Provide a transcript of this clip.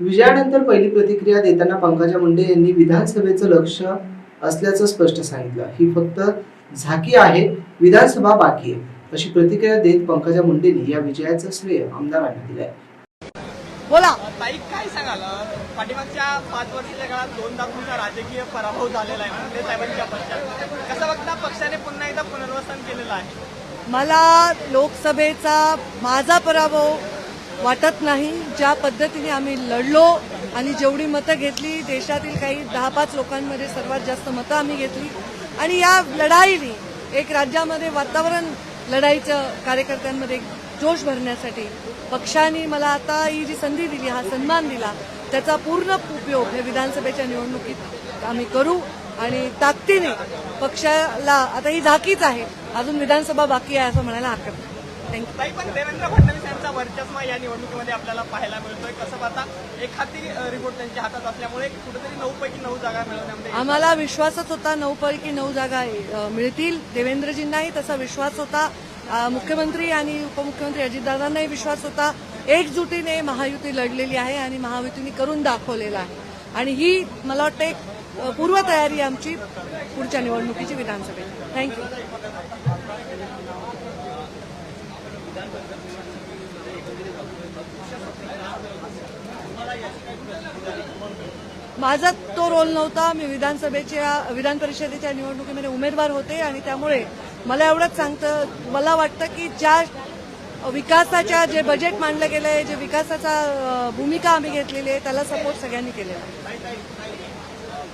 विजयानंतर पहिली प्रतिक्रिया देताना पंकजा मुंडे यांनी विधानसभेचं लक्ष असल्याचं स्पष्ट सांगितलं. ही फक्त झाकी आहे विधानसभा बाकी आहे. अशी प्रतिक्रिया देत पंकजा मुंडेंनी या विजयाचं श्रेय आमदारांना दिलंय. बोला. ताई काय सांगाल? पाठीमागच्या पाच वर्षाच्या काळात दोनदा तुमचा राजकीय पराभव झालेला आहे मुंडे साहेबांच्या पक्षात. कसं बघता पक्षाने पुन्हा एकदा पुनर्वसन केलेलं आहे? मला लोकसभेचा माझा पराभव वाटत नाही. ज्या पद्धतीने आम्ही लढलो आणि जेवढी मतं घेतली देशातील काही दहा पाच लोकांमध्ये सर्वात जास्त मतं आम्ही घेतली. आणि या लढाईने एक राज्यामध्ये वातावरण लढाईचं कार्यकर्त्यांमध्ये जोश भरण्यासाठी पक्षाने मला आता ही जी संधी दिली हा सन्मान दिला त्याचा पूर्ण उपयोग हे विधानसभेच्या निवडणुकीत आम्ही करू. आणि ताकदीने पक्षाला आता ही झाकीच आहे अजून विधानसभा बाकी आहे असं म्हणायला हरकत नाही. थँक्यू ताई पण देवेंद्र फडणवीस यांचा वर्चस्व या निवडणुकीमध्ये आपल्याला पाहायला मिळतोय. कसं पाहता एखादी रिपोर्ट त्यांच्या हातात असल्यामुळे कुठेतरी नऊ पैकी नऊ जागा मिळवण्यामध्ये आम्हाला विश्वासच होता नऊ पैकी नऊ जागा मिळतील. देवेंद्रजींनाही तसा विश्वास होता. मुख्यमंत्री आणि उपमुख्यमंत्री अजितदादांनाही विश्वास होता. एकजुटीने महायुती लढलेली आहे आणि महायुतीने करून दाखवलेला आहे. आणि ही मला वाटतं एक पूर्वतयारी आमची पुढच्या निवडणुकीची विधानसभेची. थँक्यू माझा तो रोल नव्हता. मी विधानसभेच्या विधान परिषदेच्या निवडणुकीमध्ये उमेदवार होते आणि त्यामुळे मला एवढंच सांगतं मला वाटतं की ज्या विकासाच्या जे बजेट मांडलं गेलंय जे विकासाचा भूमिका आम्ही घेतलेली आहे त्याला सपोर्ट सगळ्यांनी केलेला आहे.